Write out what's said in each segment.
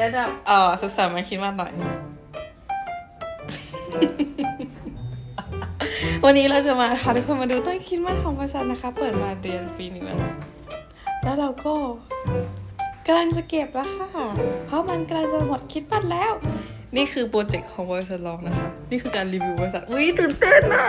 ไทยได้นำเออสุขสันต์วันคริดมาสหน่อย วันนี้เราจะมาพาทุกคนมาดูต้นคริดมาสของบริษัทนะคะ เปิดมาเดือนปีหนึ่งแล้วนะแล้วเราก็กำลังจะเก็บแล้วค่ะ เพราะมันกำลังจะหมดคริดมาสแล้ว นี่คือโปรเจกต์ของบริษัทลองนะคะ นี่คือการรีวิวบริษัทอุ้ยตื่นเต้นอะ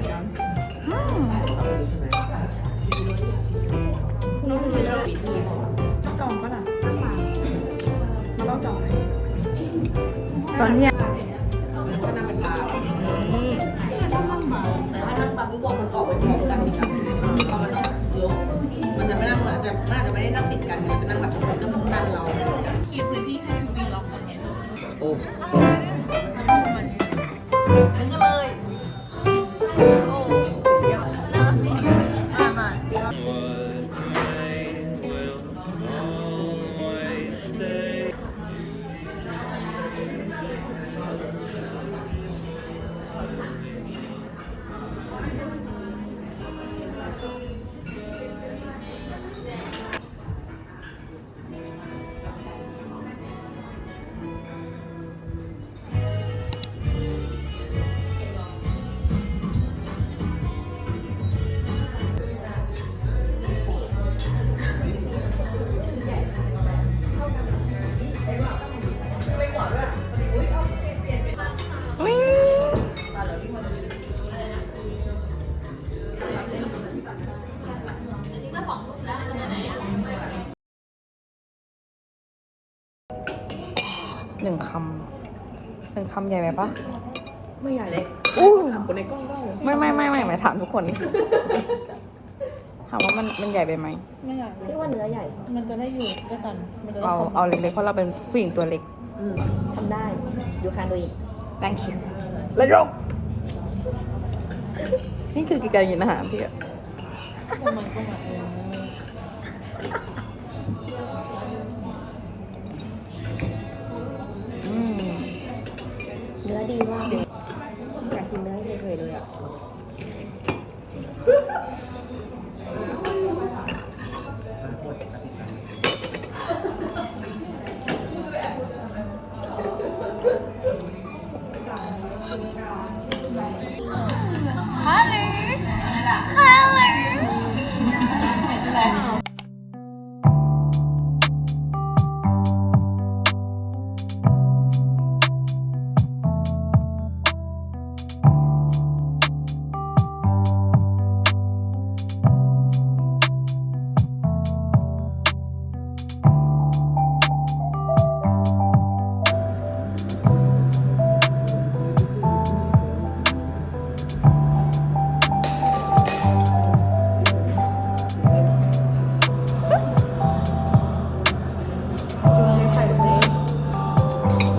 มือนกันน้องคุณไม่ได้ปิดที่บอกต้องจองปะล่ะมันต้องจองไหมตอนเที่ยงก็นั่งเป็นปลาแต่ถ้านั่งปลาปุ๊บบอกมันออกไปพร้อมกันติดกันเราก็ต้องยกมันจะไม่นั่งมันจะน่าจะไม่ได้นั่งติดกันมันจะนั่งแบบนั่งข้างเราคีบพื้นที่ให้มีล็อกตรงนี้โอ้นั่นก็เลย หนึ่งคำหนึ่งคำใหญ่ไหมปะ ไม่ใหญ่เลยอู้ ถามคนในกล้องก็ไม่ไม่ไม่ไม่หมายถามทุกคน ถามว่ามันมันใหญ่ไปไหม ไม่อยากพี่ว่าเนื้อใหญ่มันจะได้อยู่ด้วยกัน มันจะได้เอาพเอาเล็กๆเพราะเราเป็นผู้หญิงตัวเล็ก อืมทำได้ดูคานตัวเอง thank you แล้วยกนี่คือการกินอาหารพี่อะประมาณประมาณเอ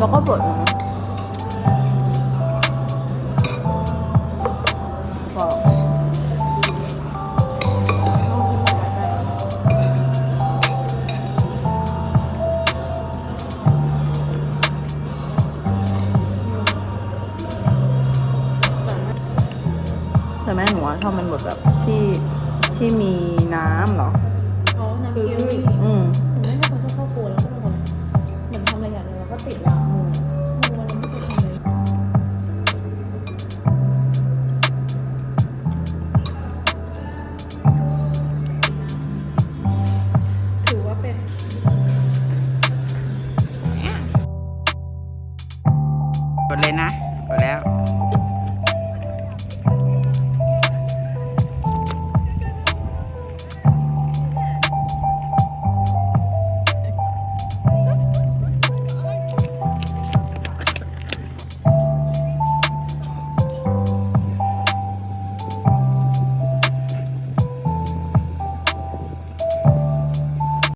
แล้วก็บดแต่แม่หนูว่าชอบมันบดแบบที่ที่มีน้ำเหรอเขาน้ำเคี่ยวอีกอืม ก็ติดล้างมือ